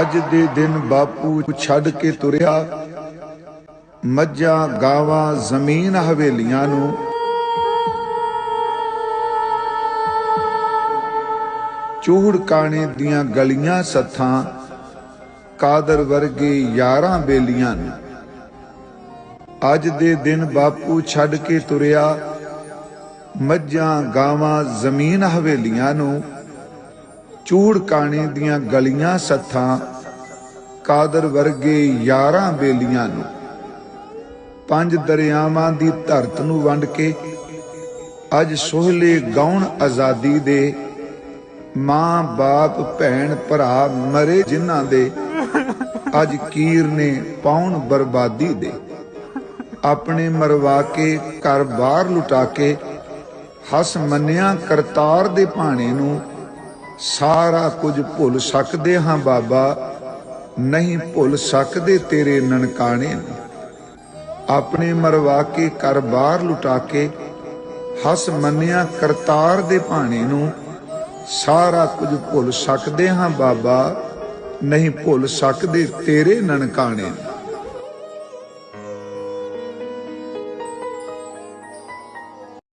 ਅੱਜ ਦੇ ਦਿਨ ਬਾਪੂ ਛੱਡ ਕੇ ਤੁਰਿਆ। ਮੱਝਾਂ ਗਾਵਾਂ ਜ਼ਮੀਨ ਹਵੇਲੀਆਂ ਨੂੰ। ਚੂਹੜ ਕਾਣੇ ਦੀਆਂ ਗਲੀਆਂ ਸੱਥਾਂ, ਕਾਦਰ ਵਰਗੇ ਯਾਰਾਂ ਬੇਲੀਆਂ ਨੂੰ। ਅੱਜ ਦੇ ਦਿਨ ਬਾਪੂ ਛੱਡ ਕੇ ਤੁਰਿਆ। ਮੱਝਾਂ ਗਾਵਾਂ ਜ਼ਮੀਨ ਹਵੇਲੀਆਂ ਨੂੰ। ਚੂੜ ਕਾਣੇ ਦੀਆਂ ਗਲੀਆਂ ਸੱਥਾਂ ਕਾਦਰ ਵਰਗੇ ਯਾਰਾਂ ਬੇਲੀਆਂ ਨੂੰ, ਪੰਜ ਦਰਿਆਵਾਂ ਦੀ ਧਰਤ ਨੂੰ ਵੰਡ ਕੇ ਅੱਜ ਸੋਹਲੇ ਗਾਉਣ ਆਜ਼ਾਦੀ ਦੇ ਮਾਂ, ਬਾਪ, ਭੈਣ, ਭਰਾ ਮਰੇ ਜਿਨ੍ਹਾਂ ਦੇ ਅੱਜ ਕੀਰ ਨੇ ਪਾਉਣ ਬਰਬਾਦੀ ਦੇ। ਆਪਣੇ ਮਰਵਾ ਕੇ ਘਰ ਬਾਹਰ ਲੁਟਾ ਕੇ ਹੱਸ ਮੰਨਿਆ ਕਰਤਾਰ ਦੇ ਭਾਣੇ ਨੂੰ ਸਾਰਾ ਕੁਝ ਭੁੱਲ ਸਕਦੇ ਹਾਂ ਬਾਬਾ, ਨਹੀਂ ਭੁੱਲ ਸਕਦੇ ਤੇਰੇ ਨਨਕਾਣੇ ਨੂੰ। ਆਪਣੇ ਮਰਵਾ ਕੇ ਘਰ ਬਾਹਰ ਲੁਟਾ ਕੇ, ਹੱਸ ਮੰਨਿਆ ਕਰਤਾਰ ਦੇ ਭਾਣੇ ਨੂੰ। ਸਾਰਾ ਕੁਝ ਭੁੱਲ ਸਕਦੇ ਹਾਂ ਬਾਬਾ, ਨਹੀਂ ਭੁੱਲ ਸਕਦੇ ਤੇਰੇ ਨਨਕਾਣੇ ਨੂੰ।